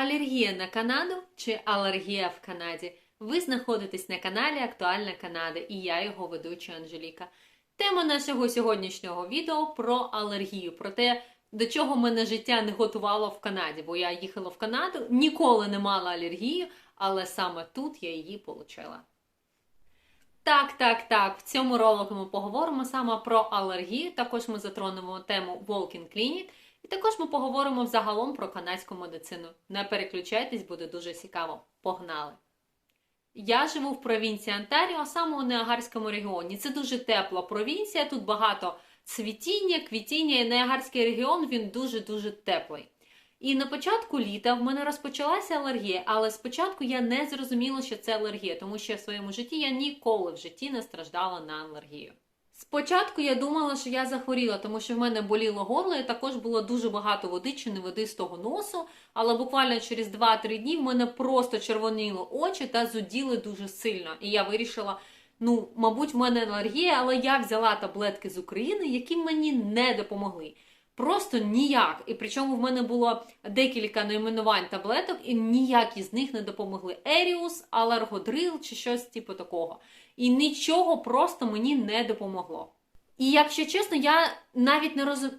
Алергія на Канаду чи алергія в Канаді? Ви знаходитесь на каналі Актуальна Канада і я його ведуча Анжеліка. Тема нашого сьогоднішнього відео про алергію, про те, до чого мене життя не готувало в Канаді, бо я їхала в Канаду, ніколи не мала алергії, але саме тут я її отримала. Так, так, так. В цьому ролику ми поговоримо саме про алергію. Також ми затронемо тему Walking Clinic. І також ми поговоримо взагалом про канадську медицину. Не переключайтесь, буде дуже цікаво. Погнали! Я живу в провінції Онтаріо, саме у Неагарському регіоні. Це дуже тепла провінція, тут багато цвітіння, квітіння, і Неагарський регіон він дуже-дуже теплий. І на початку літа в мене розпочалася алергія, але спочатку я не зрозуміла, що це алергія, тому що в своєму житті я ніколи в житті не страждала на алергію. Спочатку я думала, що я захворіла, тому що в мене боліло горло, і також було дуже багато води чи не води з того носу. Але буквально через 2-3 дні в мене просто червоніло очі та зуділи дуже сильно. І я вирішила, ну, мабуть, в мене алергія, але я взяла таблетки з України, які мені не допомогли. Просто ніяк. І причому в мене було декілька найменувань таблеток, і ніякі з них не допомогли. Еріус, алергодрил чи щось типу такого. І нічого просто мені не допомогло. І якщо чесно, я навіть не розум...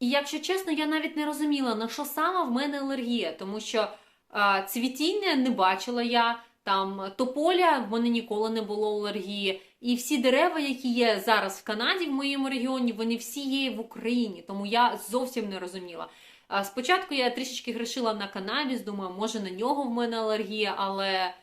І якщо чесно, я навіть не розуміла, на що саме в мене алергія, тому що а, цвітіння не бачила я, там тополя в мене ніколи не було алергії. І всі дерева, які є зараз в Канаді, в моєму регіоні, вони всі є в Україні, тому я зовсім не розуміла. Спочатку я трішечки грішила на канабіс, думаю, може на нього в мене алергія, але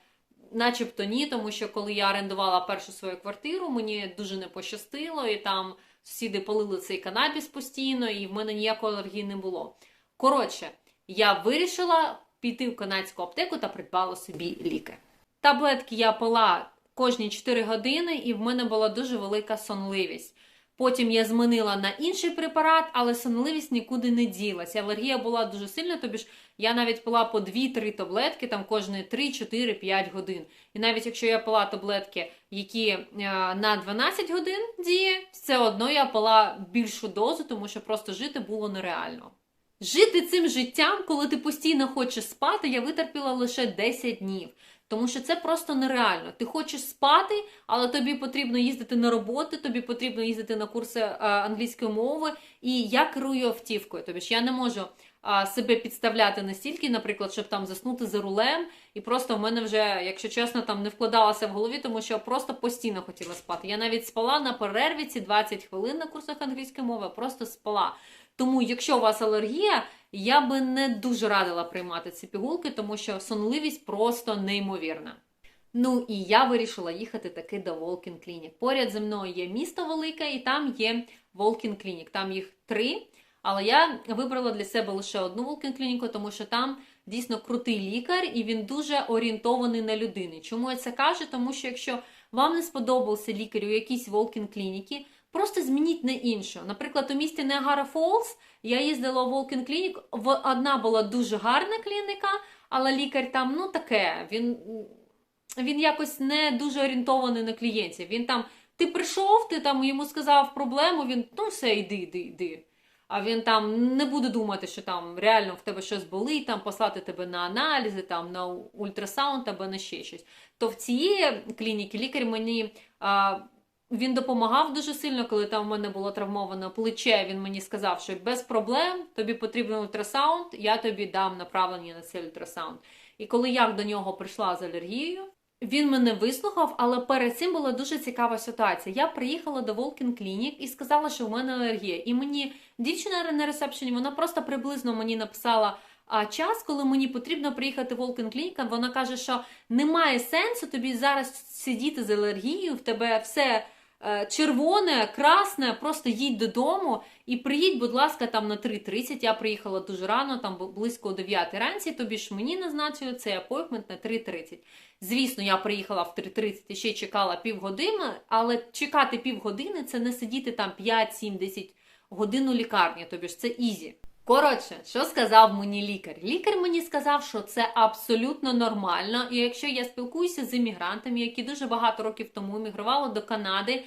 начебто ні, тому що коли я орендувала першу свою квартиру, мені дуже не пощастило, і там сусіди палили цей канабіс постійно, і в мене ніякої алергії не було. Коротше, я вирішила піти в канадську аптеку та придбала собі ліки. Таблетки я пила кожні 4 години, і в мене була дуже велика сонливість. Потім я змінила на інший препарат, але сонливість нікуди не ділася. Алергія була дуже сильна, тобі ж я навіть пила по 2-3 таблетки, там кожні 3, 4, 5 годин. І навіть якщо я пила таблетки, які е, на 12 годин діє, все одно я пила більшу дозу, тому що просто жити було нереально. Жити цим життям, коли ти постійно хочеш спати, я витерпіла лише 10 днів. Тому що це просто нереально. Ти хочеш спати, але тобі потрібно їздити на роботу, тобі потрібно їздити на курси англійської мови. І я керую автівкою. Тобі ж я не можу себе підставляти настільки, наприклад, щоб там заснути за рулем. І просто в мене вже, якщо чесно, там не вкладалося в голові, тому що просто постійно хотіла спати. Я навіть спала на перерві ці 20 хвилин на курсах англійської мови, просто спала. Тому, якщо у вас алергія, я би не дуже радила приймати ці пігулки, тому що сонливість просто неймовірна. Ну і я вирішила їхати таки до Волкін Клінік. Поряд зі мною є місто велике, і там є Волкін Клінік. Там їх три. Але я вибрала для себе лише одну Волкін клініку, тому що там дійсно крутий лікар і він дуже орієнтований на людини. Чому я це кажу? Тому що якщо вам не сподобався лікар у якійсь Волкін клініки, Просто змініть на іншу. Наприклад, у місті Неагара Фолз я їздила в Волкін Клінік. Одна була дуже гарна клініка, але лікар там ну таке. Він він якось не дуже орієнтований на клієнтів. Він там, ти прийшов, ти там йому сказав проблему, він ну все, йди, йди, йди. А він там не буде думати, що там реально в тебе щось болить, там послати тебе на аналізи, там на ультрасаунд або на ще щось. То в цієї клініки лікар мені. А, він допомагав дуже сильно, коли там в мене було травмоване плече. Він мені сказав, що без проблем тобі потрібен ультрасаунд, я тобі дам направлення на цей ультрасаунд. І коли я до нього прийшла з алергією, він мене вислухав, але перед цим була дуже цікава ситуація. Я приїхала до Волкін Клінік і сказала, що в мене алергія. І мені дівчина на ресепшені, вона просто приблизно мені написала. А час, коли мені потрібно приїхати в Волкін Клініка, вона каже, що немає сенсу тобі зараз сидіти з алергією, в тебе все червоне, красне, просто їдь додому і приїдь, будь ласка, там на 3.30. Я приїхала дуже рано, там близько 9 ранці, тобі ж мені назначили цей апоймент на 3.30. Звісно, я приїхала в 3.30 і ще чекала півгодини, але чекати півгодини це не сидіти там 5-7-10 годин у лікарні, тобі ж це ізі. Коротше, що сказав мені лікар? Лікар мені сказав, що це абсолютно нормально. І якщо я спілкуюся з іммігрантами, які дуже багато років тому емігрували до Канади,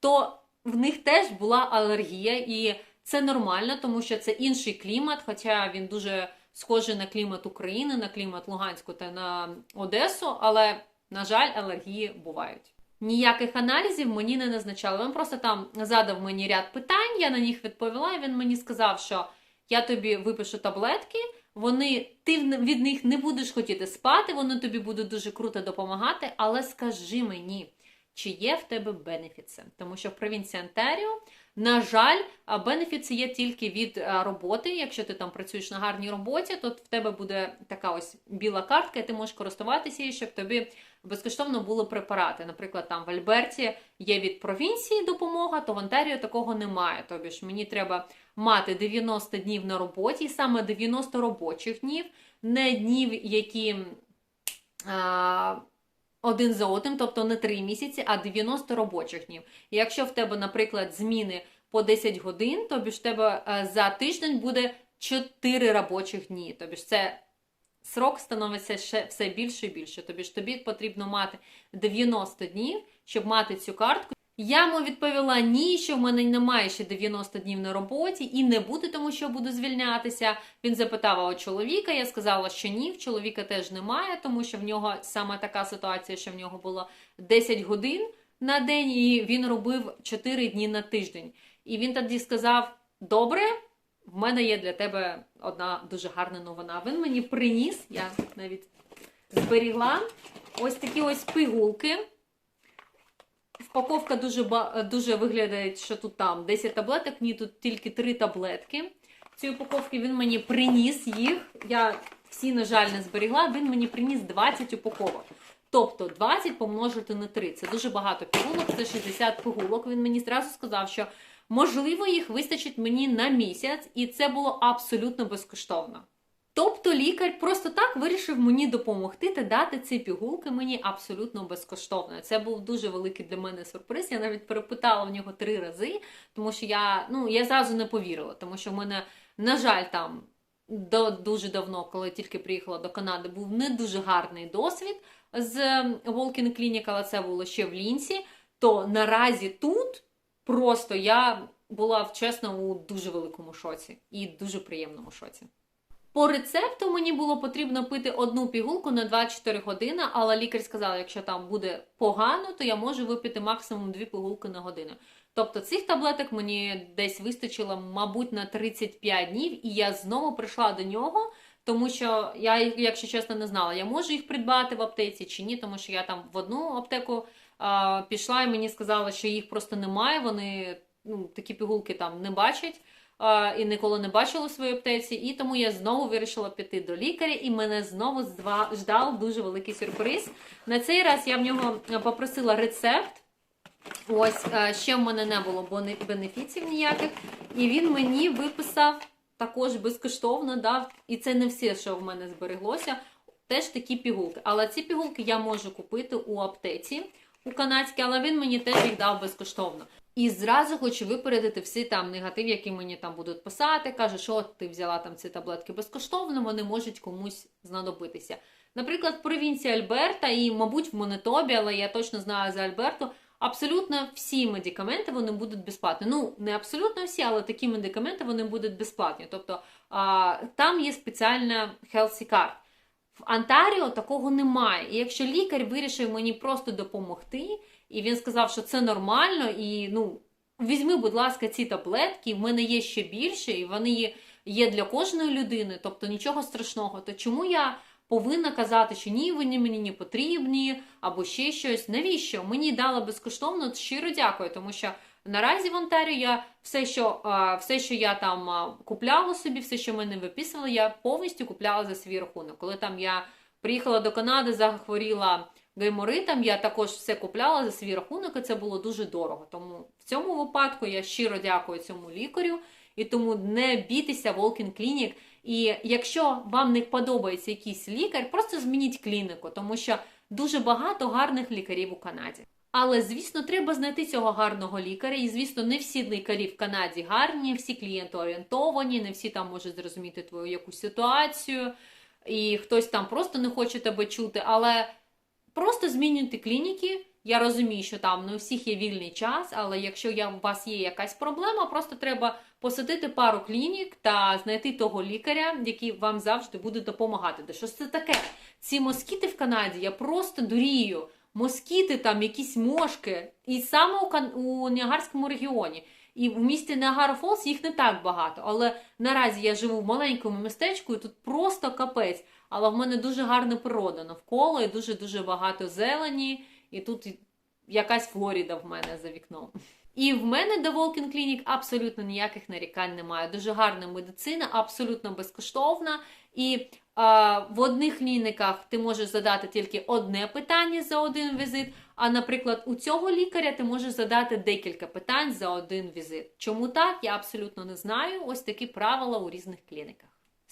то в них теж була алергія, і це нормально, тому що це інший клімат, хоча він дуже схожий на клімат України, на клімат Луганську та на Одесу, але, на жаль, алергії бувають. Ніяких аналізів мені не назначали. Він просто там задав мені ряд питань, я на них відповіла, і він мені сказав, що я тобі випишу таблетки, вони, ти від них не будеш хотіти спати, вони тобі будуть дуже круто допомагати, але скажи мені, чи є в тебе бенефіси. Тому що в провінції Онтаріо, на жаль, а бенефіци є тільки від роботи. Якщо ти там працюєш на гарній роботі, то в тебе буде така ось біла картка, і ти можеш користуватися її, щоб тобі безкоштовно були препарати. Наприклад, там в Альберті є від провінції допомога, то в Онтаріо такого немає. Тобі ж мені треба мати 90 днів на роботі, і саме 90 робочих днів, не днів, які один за одним, тобто не 3 місяці, а 90 робочих днів. І якщо в тебе, наприклад, зміни по 10 годин, тобі ж в тебе е, за тиждень буде 4 робочих дні. Тобі ж це срок становиться ще все більше і більше. Тобі ж тобі потрібно мати 90 днів, щоб мати цю картку. Я йому відповіла ні, що в мене немає ще 90 днів на роботі і не буде, тому що буду звільнятися. Він запитав у чоловіка. Я сказала, що ні, в чоловіка теж немає, тому що в нього саме така ситуація, що в нього було 10 годин на день, і він робив 4 дні на тиждень. І він тоді сказав: Добре, в мене є для тебе одна дуже гарна новина. Він мені приніс, я навіть зберігла ось такі ось пигулки. Впаковка дуже дуже виглядає, що тут там 10 таблеток, ні, тут тільки 3 таблетки. Ці упаковки він мені приніс їх. Я всі, на жаль, не зберігла. Він мені приніс 20 упаковок. Тобто 20 помножити на 3. Це дуже багато пігулок, це 60 пигулок. Він мені зразу сказав, що можливо їх вистачить мені на місяць, і це було абсолютно безкоштовно. Тобто лікар просто так вирішив мені допомогти та дати ці пігулки мені абсолютно безкоштовно. Це був дуже великий для мене сюрприз. Я навіть перепитала в нього три рази, тому що я ну я зразу не повірила, тому що в мене, на жаль, там до дуже давно, коли тільки приїхала до Канади, був не дуже гарний досвід з Walking Clinic, але це було ще в Лінсі. То наразі тут просто я була чесно у дуже великому шоці і дуже приємному шоці. По рецепту мені було потрібно пити одну пігулку на 24 години, але лікар сказав, якщо там буде погано, то я можу випити максимум 2 пігулки на годину. Тобто цих таблеток мені десь вистачило, мабуть, на 35 днів, і я знову прийшла до нього, тому що я, якщо чесно, не знала, я можу їх придбати в аптеці чи ні, тому що я там в одну аптеку а, пішла і мені сказали, що їх просто немає. Вони ну, такі пігулки там не бачать і ніколи не бачила у своїй аптеці. І тому я знову вирішила піти до лікаря, і мене знову ждав дуже великий сюрприз. На цей раз я в нього попросила рецепт. Ось е, ще в мене не було бенефіців ніяких, і він мені виписав також безкоштовно дав. І це не все, що в мене збереглося. Теж такі пігулки. Але ці пігулки я можу купити у аптеці у канадській, але він мені теж їх дав безкоштовно. І зразу хочу випередити всі там негатив, які мені там будуть писати. Каже, що ти взяла там ці таблетки безкоштовно, вони можуть комусь знадобитися. Наприклад, в провінції Альберта і, мабуть, в Монитобі, але я точно знаю за Альберту, абсолютно всі медикаменти вони будуть безплатні. Ну, не абсолютно всі, але такі медикаменти вони будуть безплатні. Тобто а, там є спеціальна healthy card. В Онтаріо такого немає. І якщо лікар вирішив мені просто допомогти, і він сказав, що це нормально, і ну, візьми, будь ласка, ці таблетки, в мене є ще більше, і вони є, є для кожної людини, тобто нічого страшного, то чому я повинна казати, що ні, вони мені не потрібні, або ще щось? Навіщо? Мені дали безкоштовно, щиро дякую, тому що наразі в Онтаріо я все, що, все, що я там купляла собі, все, що мене виписували, я повністю купляла за свій рахунок. Коли там я приїхала до Канади, захворіла гайморитом, я також все купляла за свій рахунок, і це було дуже дорого. Тому в цьому випадку я щиро дякую цьому лікарю. І тому не бійтеся Walking Clinic. І якщо вам не подобається якийсь лікар, просто змініть клініку, тому що дуже багато гарних лікарів у Канаді. Але, звісно, треба знайти цього гарного лікаря. І, звісно, не всі лікарі в Канаді гарні, всі клієнти орієнтовані, не всі там можуть зрозуміти твою якусь ситуацію, і хтось там просто не хоче тебе чути. Але просто змінюйте клініки, Я розумію, що там не у всіх є вільний час, але якщо я, у вас є якась проблема, просто треба посадити пару клінік та знайти того лікаря, який вам завжди буде допомагати. Де що ж це таке? Ці москіти в Канаді, я просто дурію. Москіти там, якісь мошки, і саме у, Кан... у Ніагарському регіоні. І в місті Ніагара Фолс їх не так багато. Але наразі я живу в маленькому містечку, і тут просто капець. Але в мене дуже гарна природа навколо, і дуже дуже багато зелені, і тут якась Флоріда в мене за вікном. І в мене до Волкін Клінік абсолютно ніяких нарікань немає. Дуже гарна медицина, абсолютно безкоштовна. І а, в одних клініках ти можеш задати тільки одне питання за один візит. А, наприклад, у цього лікаря ти можеш задати декілька питань за один візит. Чому так? Я абсолютно не знаю. Ось такі правила у різних клініках.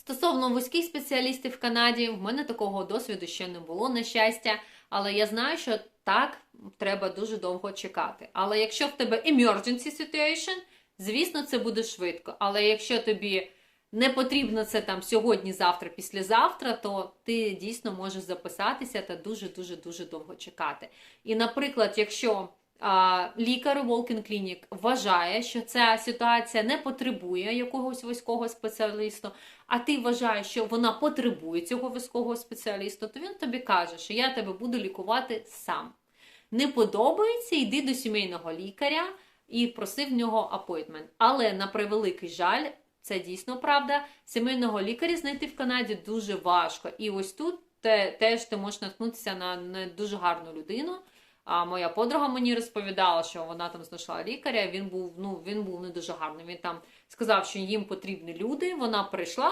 Стосовно вузьких спеціалістів в Канаді, в мене такого досвіду ще не було, на щастя, але я знаю, що так треба дуже довго чекати. Але якщо в тебе emergency situation, звісно, це буде швидко. Але якщо тобі не потрібно це там сьогодні, завтра, післязавтра, то ти дійсно можеш записатися та дуже-дуже дуже довго чекати. І, наприклад, якщо лікар Walking Clinic вважає, що ця ситуація не потребує якогось військового спеціаліста, а ти вважаєш, що вона потребує цього військового спеціаліста, то він тобі каже, що я тебе буду лікувати сам. Не подобається, йди до сімейного лікаря і проси в нього апойтмент. Але на превеликий жаль, це дійсно правда. Сімейного лікаря знайти в Канаді дуже важко. І ось тут теж ти можеш наткнутися на не дуже гарну людину. А моя подруга мені розповідала, що вона там знайшла лікаря. Він був ну він був не дуже гарний. Він там сказав, що їм потрібні люди. Вона прийшла,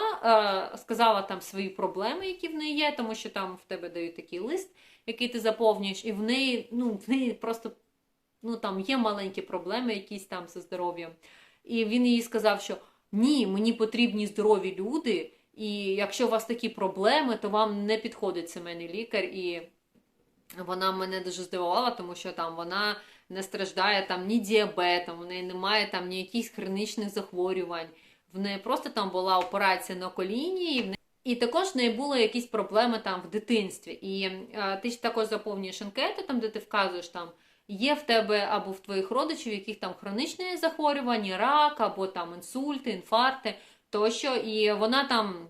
е, сказала там свої проблеми, які в неї є, тому що там в тебе дають такий лист, який ти заповнюєш, і в неї ну в неї просто ну там є маленькі проблеми, якісь там зі здоров'ям. І він їй сказав, що ні, мені потрібні здорові люди. І якщо у вас такі проблеми, то вам не підходить сімейний лікар. І вона мене дуже здивувала, тому що там вона не страждає там ні діабетом, в неї немає там ні якихось хронічних захворювань. В неї просто там була операція на коліні, і в неї. І також в неї були якісь проблеми там в дитинстві. І е, ти також заповнюєш анкету, там, де ти вказуєш, там є в тебе або в твоїх родичів яких там хронічні захворювання, рак, або там інсульти, інфаркти тощо. І вона там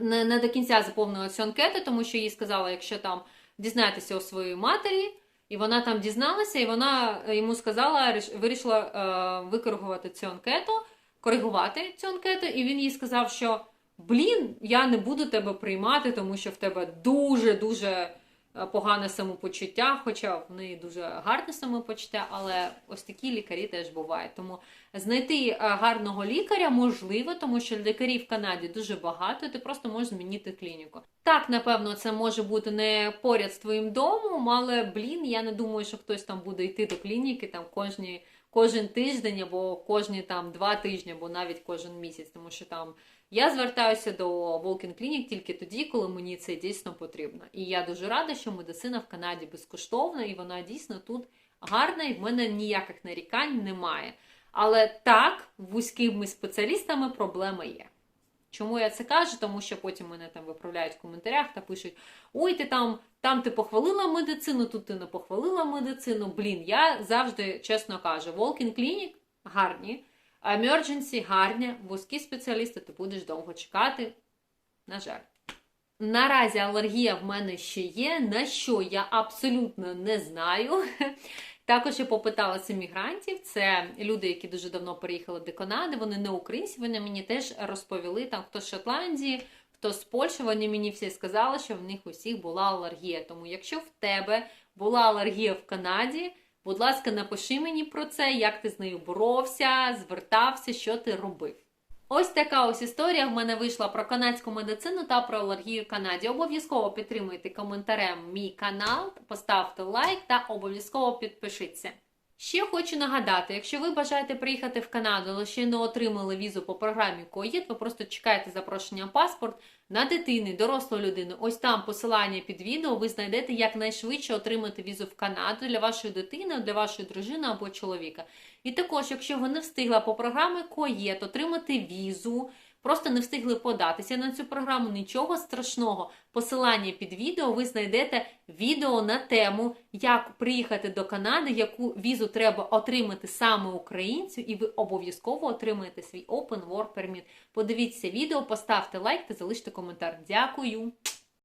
не, не до кінця заповнила цю анкету, тому що їй сказала, якщо там дізнатися у своїй матері, і вона там дізналася, і вона йому сказала, вирішила е, викоригувати цю анкету, коригувати цю анкету, і він їй сказав, що блін, я не буду тебе приймати, тому що в тебе дуже-дуже погане самопочуття, хоча в неї дуже гарне самопочуття, але ось такі лікарі теж бувають. Тому знайти гарного лікаря можливо, тому що лікарів в Канаді дуже багато, і ти просто можеш змінити клініку. Так, напевно, це може бути не поряд з твоїм домом, але блін, я не думаю, що хтось там буде йти до клініки там кожні. Кожен тиждень або кожні там два тижні, або навіть кожен місяць, тому що там я звертаюся до Walking Clinic тільки тоді, коли мені це дійсно потрібно. І я дуже рада, що медицина в Канаді безкоштовна, і вона дійсно тут гарна, і в мене ніяких нарікань немає. Але так, вузькими спеціалістами проблема є. Чому я це кажу? Тому що потім мене там виправляють в коментарях та пишуть: Ой, ти там там ти похвалила медицину, тут ти не похвалила медицину. Блін, я завжди чесно кажу, Walking Clinic гарні. Emergency гарні, вузькі спеціалісти, ти будеш довго чекати. На жаль. Наразі алергія в мене ще є, на що я абсолютно не знаю. Також я попиталася мігрантів, це люди, які дуже давно переїхали до Канади, вони не українці, вони мені теж розповіли, там хто з Шотландії, хто з Польщі, вони мені всі сказали, що в них усіх була алергія. Тому якщо в тебе була алергія в Канаді, Будь ласка, напиши мені про це, як ти з нею боровся, звертався, що ти робив. Ось така ось історія в мене вийшла про канадську медицину та про алергію в Канаді. Обов'язково підтримуйте коментарем мій канал, поставте лайк та обов'язково підпишіться. Ще хочу нагадати, якщо ви бажаєте приїхати в Канаду, але ще не отримали візу по програмі КОЄД, ви просто чекаєте запрошення паспорт на дитини, дорослу людину. Ось там посилання під відео, ви знайдете якнайшвидше отримати візу в Канаду для вашої дитини, для вашої дружини або чоловіка. І також, якщо ви не встигла по програмі КОЄД отримати візу, просто не встигли податися на цю програму. Нічого страшного. Посилання під відео ви знайдете відео на тему, як приїхати до Канади, яку візу треба отримати саме українцю, і ви обов'язково отримаєте свій Open Work Permit. Подивіться відео, поставте лайк та залиште коментар. Дякую!